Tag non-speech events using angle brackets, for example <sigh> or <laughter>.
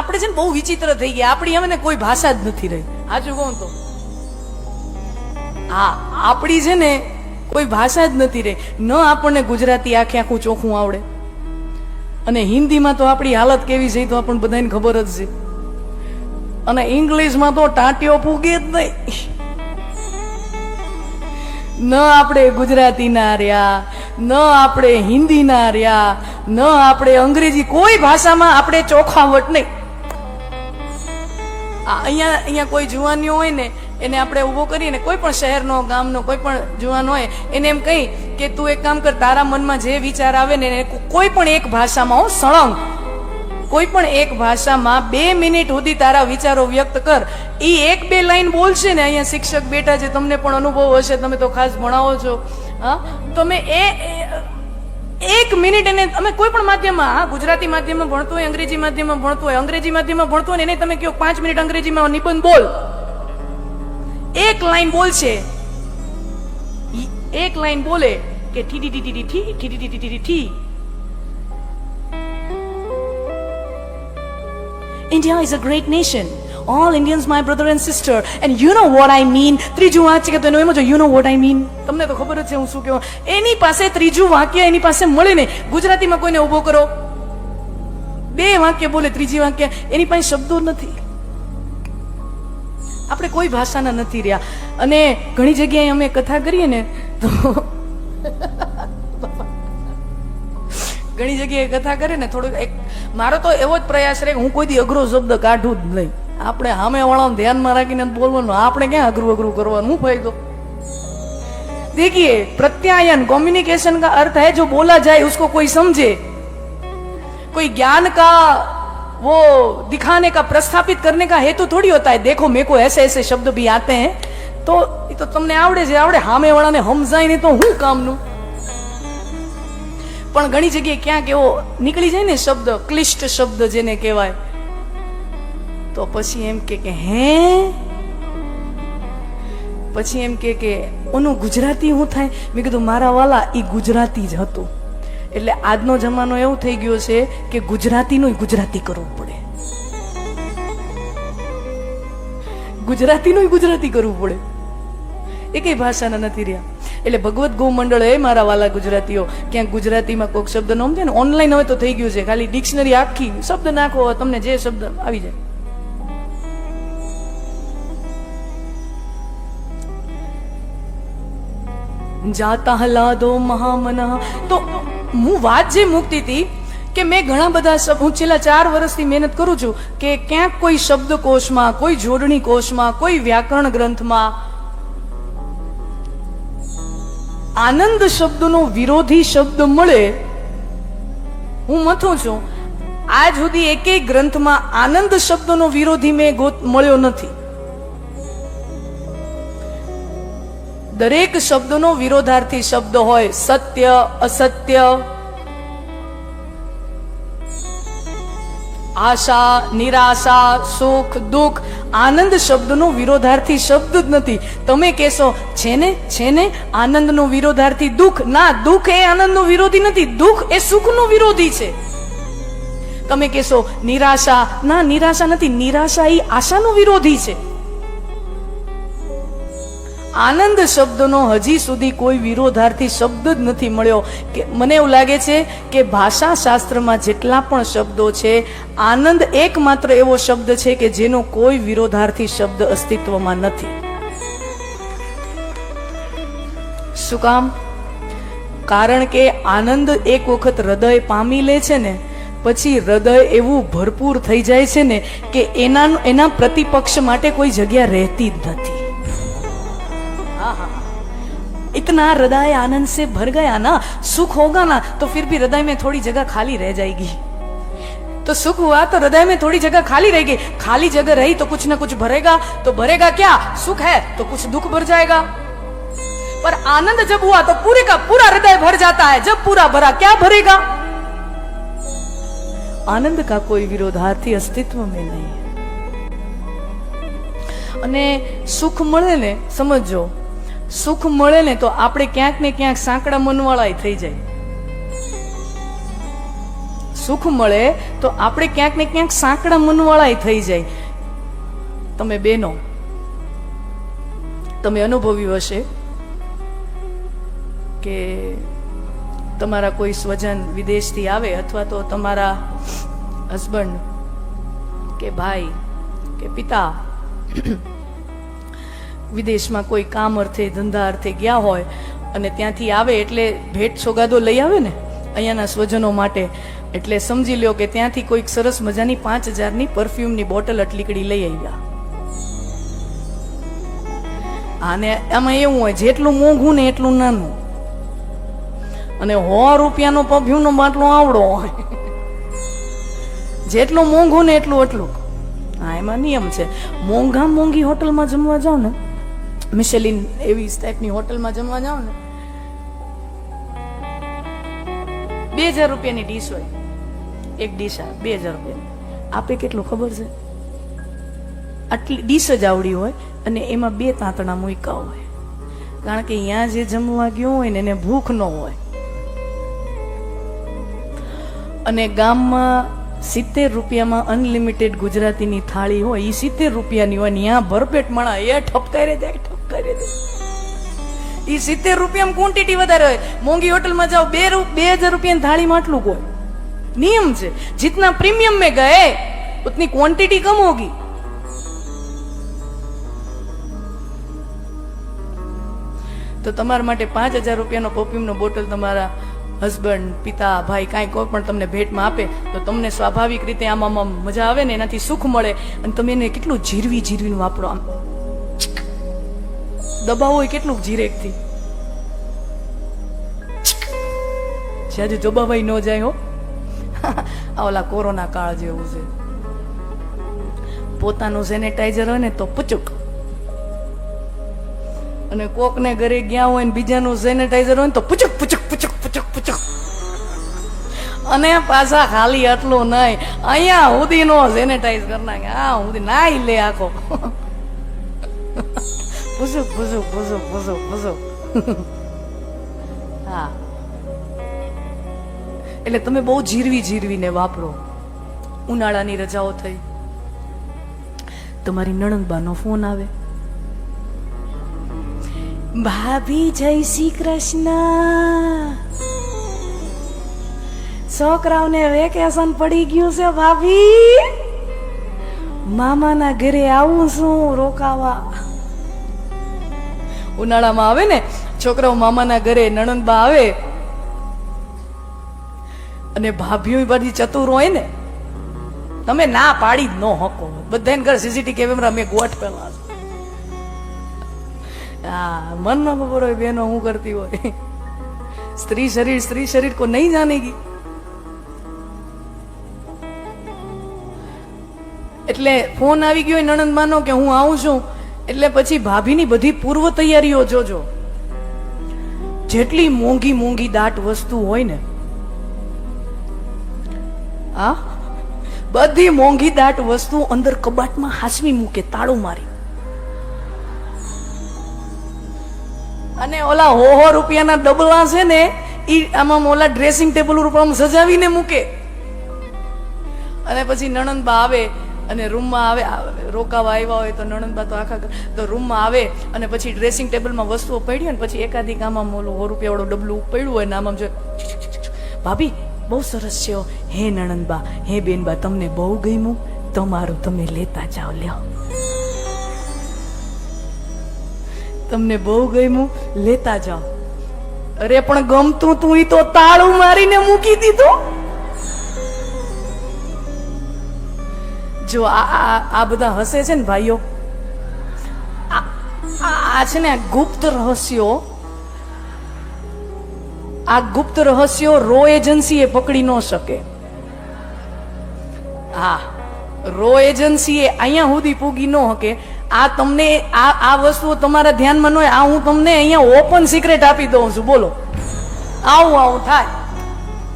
આપણે છે ને બહુ વિચિત્ર થઈ ગયા. આપણી હવે કોઈ ભાષા જ નથી રહી. સાચું કહું તો. હા, આપણી છે ને કોઈ ભાષા જ નથી રહી. ન આપણને ગુજરાતી આખે આખું ચોખ્ખું આવડે. અને હિન્દીમાં તો આપણી હાલત કેવી છે તો આપણને બધાને ખબર જ છે. અને ઇંગ્લિશમાં તો ટાંટીઓ ફૂગે જ નહીં. ન આપણે ગુજરાતીના રહ્યા, ન આપણે હિન્દીના રહ્યા, ન આપણે અંગ્રેજી કોઈ ભાષામાં આપણે ચોખાવટ નહીં. અહીંયા અહીંયા કોઈ જુવાનીઓ હોય ને, એને આપણે ઊભો કરીને કોઈ પણ શહેરનો, ગામનો, કોઈ પણ જુવાન હોય, એને એમ કહી કે તું એક કામ કર, તારા મનમાં જે વિચાર આવે ને, એને કોઈ પણ એક ભાષામાં, હું, સળંગ. કોઈ પણ એક ભાષામાં બે મિનિટ સુધી તારા વિચારો વ્યક્ત કર. એ એક બે લાઈન બોલશે ને, અહીંયા શિક્ષક બેઠા છે, તમને પણ અનુભવ હશે, તમે તો ખાસ ભણાવો છો. હા? તમે એ એક મિનિટ એને તમે કોઈ પણ માધ્યમમાં, હા, ગુજરાતી માધ્યમમાં ભણતો હોય, અંગ્રેજી માધ્યમમાં ભણતો હોય, અંગ્રેજી માધ્યમમાં ભણતો હોય એને તમે કહો, પાંચ મિનિટ અંગ્રેજીમાં નિબંધ બોલ. એક લાઈન બોલશે એક લાઈન બોલે કે ઠી ઠી ઠી ઠી ઠી ઠી ઠી ઠી ઠી. India is a great nation. All Indians my brother and sister and you know what I mean ત્રીજું વાક્ય તો એનું એમ જો you know what I mean તમને તો ખબર જ છે હું શું કહેવા. એની પાસે ત્રીજું વાક્ય, એની પાસે મળે ને ગુજરાતીમાં કોઈને ઊભો કરો. બે વાક્ય બોલે, ત્રીજી વાક્ય. એની પાસે શબ્દો નથી. આપણે કોઈ ભાષાના નથી રહ્યા. અને ઘણી જગ્યાએ અમે કથા કરીએ ને તો <laughs> ઘણી જગ્યાએ કથા કરે ને થોડુંક એક, મારો તો એવો જ પ્રયાસ રહે હું કોઈ દી અઘરો શબ્દ કાઢું જ નહીં. આપણે સામે વાળાને ધ્યાનમાં રાખીને જ બોલવાનું આપણે ક્યાં અઘરું અઘરું કરવાનું શું ફાયદો देखिए प्रत्यायन कम्युनिकेशन का अर्थ है जो बोला जाए उसको कोई समझे कोई ज्ञान का वो दिखाने का प्रस्थापित करने का हेतु थोड़ी होता है देखो मेरे को ऐसे ऐसे शब्द भी आते हैं તો એ તો તમને આવડે છે આવડે સામે વાળાને સમજાય નહીં તો હું કામનું પણ ઘણી જગ્યાએ ક્યાંક એવો નીકળી જાય ને શબ્દ ક્લિષ્ટ શબ્દ જેને કહેવાય તો પછી એમ કે હે? પછી એમ કે કે, ઓનું ગુજરાતી શું થાય? મેં કીધું, મારા વાલા એ ગુજરાતી જ હતું. એટલે આજનો જમાનો એવો થઈ ગયો છે કે ગુજરાતીનું ગુજરાતી કરવું પડે. ગુજરાતીનું ગુજરાતી કરવું પડે. એ કઈ ભાષાના નથી રહ્યા. એટલે ભગવત ગૌ મંડળ એ મારા વાલા ગુજરાતીઓ, ક્યાંક ગુજરાતીમાં કોઈક શબ્દ નોમ છે ને ઓનલાઈન હવે તો થઈ ગયું છે. ખાલી ડિક્શનરી આખી શબ્દ નાખો તમને જે શબ્દ આવી જાય. જાતા હલાદો મહામના. તો હું વાત જે મૂકતી હતી કે મેં ઘણા બધા હું છેલ્લા ચાર વર્ષથી મહેનત કરું છું કે ક્યાંક કોઈ શબ્દકોશમાં કોઈ જોડણી કોશમાં, કોઈ વ્યાકરણ ગ્રંથમાં આનંદ શબ્દનો વિરોધી શબ્દ મળે, હું મથું છું. આજ સુધી એકેય ગ્રંથમાં આનંદ શબ્દનો વિરોધી મેં ગોત મળ્યો નથી. દરેક શબ્દનો વિરોધાર્થી શબ્દ હોય, સત્ય, અસત્ય. આશા, નિરાશા, સુખ, દુઃખ, આનંદ શબ્દનો વિરોધાર્થી શબ્દ જ નથી. તમે કહેશો છે ને છે ને આનંદનો વિરોધાર્થી દુઃખ? ના, દુઃખ એ આનંદનો વિરોધી નથી. દુઃખ એ સુખનો વિરોધી છે. તમે કહેશો, નિરાશા? ના, નિરાશા નથી. નિરાશા એ આશાનો વિરોધી છે. આનંદ શબ્દનો હજી સુધી કોઈ વિરોધાર્થી શબ્દ જ નથી મળ્યો. કે મને એવું લાગે છે કે ભાષા શાસ્ત્રમાં જેટલા પણ શબ્દો છે, આનંદ એકમાત્ર એવો શબ્દ છે કે જેનો કોઈ વિરોધાર્થી શબ્દ અસ્તિત્વમાં નથી. શું કામ? કારણ કે આનંદ એક વખત હૃદય પામી લે છે ને, પછી હૃદય એવું ભરપૂર થઈ જાય છે ને કે એના એના પ્રતિપક્ષ માટે કોઈ જગ્યા રહેતી જ નથી. इतना हृदय आनंद से भर गया ना सुख होगा ना तो फिर भी हृदय में थोड़ी जगह खाली रह जाएगी तो सुख हुआ तो हृदय में थोड़ी जगह खाली रहेगी खाली जगह रही तो कुछ ना कुछ भरेगा तो भरेगा क्या सुख है तो कुछ दुख भर जाएगा पर आनंद जब हुआ तो पूरे का पूरा हृदय भर जाता है जब पूरा भरा क्या भरेगा आनंद का कोई विरोधार्थी अस्तित्व में नहीं है અને સુખ મળે ને સમજો સુખ મળે ને તો આપણે ક્યાંક ને ક્યાંક સાંકડા મનવાળા થઈ જાય. સુખ મળે તો આપણે ક્યાંક ને ક્યાંક સાંકડા મનવાળા થઈ જાય. તમે બેનો, તમે અનુભવ્યું હશે કે તમારા કોઈ સ્વજન વિદેશથી આવે અથવા તો તમારા હસબન્ડ કે ભાઈ કે પિતા વિદેશમાં કોઈ કામ અર્થે, ધંધા અર્થે ગયા હોય અને ત્યાંથી આવે એટલે ભેટ સોગાદો લઈ આવે ને અહીંયાના સ્વજનો માટે, એટલે સમજી લ્યો કે ત્યાંથી કોઈક સરસ મજાની પાંચ હજારની પરફ્યુમની બોટલ અટલીકડી લઈ આવ્યા. અને આમાં એવું હોય, જેટલું મોંઘું ને એટલું નાનું. અને સો રૂપિયાનો પરફ્યુમનો બાટલો આવડો હોય. જેટલું મોંઘું ને એટલું એટલું. હા, એમાં નિયમ છે. મોંઘા મોંઘી હોટલમાં જમવા જાઓ ને મિશેલિન એવી ટાઈપની હોટલમાં જમવા જાઓ ને. બે હજાર રૂપિયાની ડીશ હોય. એક ડીશ આ, બે હજાર રૂપિયાની. આપે કેટલું ખબર છે? આટલી ડીશ જ આવડી હોય અને એમાં બે તાંતણા મૂક્યા હોય. કારણ કે અહીંયા જે જમવા ગયો હોય ને એને ભૂખ ન હોય. અને ગામમાં સિત્તેર રૂપિયામાં અનલિમિટેડ ગુજરાતીની થાળી હોય એ સિત્તેર રૂપિયાની હોય ત્યાં ભરપેટ મણા એ ઠપકારે દે વધારે એ સિત્તેર રૂપિયામાં ક્વોન્ટિટી વધારે હોય. મોંઘી હોટલમાં જાઓ, બે બે હજાર રૂપિયાની થાળીમાં આટલું કોઈ નિયમ છે. જીતના પ્રીમિયમ મેં ગયે, ઉતની ક્વોન્ટિટી કમ હોગી. તો તમારા માટે પાંચ હજાર રૂપિયાનો પરફ્યુમનો બોટલ તમારા હસબન્ડ પિતા, ભાઈ કાંઈ કોઈ પણ તમને ભેટમાં આપે, તો તમને સ્વાભાવિક રીતે આમ આમ મજા આવે ને એનાથી સુખ મળે. અને તમે એને કેટલું જીરવી જીરવીને વાપરો આમ. દબાવો હોય કેટલું જીરેકથી. હજુ દબાવાઈ ન જાય હો. આ ઓલા કોરોના કાળ જેવું છે. પોતાનું સેનેટાઈઝર હોય ને તો પૂચુક. અને કોકને ઘરે ગયા હોય ને બીજાનું સેનેટાઈઝર હોય ને તો પૂચક પૂચક પૂચક પૂચક પૂચક. અને પાછા ખાલી આટલું નહીં. અહીંયા સુધી નો સેનેટાઈઝ કરી નાખે. આ સુધી નાઈ લે આખો. <laughs> હા. એટલે તમે બહુ જીરવી જીરવીને વાપરો. ઉનાળાની રજાઓ થઈ. તમારી નણંદબાનો ફોન આવે. ભાભી જય શ્રી કૃષ્ણ. છોકરાઓને વેકેશન પડી ગયું છે ભાભી. મામાના ઘરે આવું છું રોકાવા. ઉનાળામાં આવે ને, છોકરાઓ મામાના ઘરે નણંદબા આવે અને ભાભીઓ બધી ચતુર હોય ને, તમે ના પાડી જ ન હકો. બધાને ઘર સીસીટી કેમેરા મેં ગોઠવેલા હા મન ન ખબર હોય બેનો હું કરતી હોય? સ્ત્રી શરીર સ્ત્રી શરીર કો નહીં જાનેગી એટલે ફોન આવી ગયો હોય નણંદમાનો કે હું આવું છું એટલે પછી ભાભીની બધી પૂર્વ તૈયારીઓ જોજો. જેટલી મોંઘી મોંઘી દાટ વસ્તુ હોય ને આ બધી મોંઘી દાટ વસ્તુ અંદર કબાટમાં હાસવી મૂકે, તાળું મારી. અને ઓલા હો હો રૂપિયાના ડબલા છે ને એ આમાં ઓલા ડ્રેસિંગ ટેબલ ઉપર સજાવીને મૂકે. અને પછી નણંદબા આવે અને રૂમમાં આવે રોકાવા આવ્યા હોય તો નણંદબા તો આખા તો રૂમમાં આવે અને પછી ડ્રેસિંગ ટેબલમાં વસ્તુઓ પડી હોય ને પછી એકાદી આમાં મોલું સો રૂપિયાવાળું ડબલું પડ્યું હોય ને આમ જો ભાભી, બહુ સરસ છે હે. નણંદબા હે બેનબા તમને બહુ ગમ્યું? તમારું તમે લેતા જાઓ, લ્યો. તમને બહુ ગમ્યું? લેતા જાઓ. અરે પણ ગમતું તું ઈ તો તાળું મારીને મૂકી દીધું. જો આ આ- બધા હસે છે ને ભાઈઓ, આ છે ને ગુપ્ત રહસ્યો. આ ગુપ્ત રહસ્યો રો એજન્સીએ પકડી ન શકે. હા, રો એજન્સી એ અહીંયા સુધી પૂગી ન શકે. આ તમને, આ આ વસ્તુઓ તમારા ધ્યાનમાં ન હોય, આ હું તમને અહીંયા ઓપન સિક્રેટ આપી દઉં છું. બોલો. આવું આવું થાય.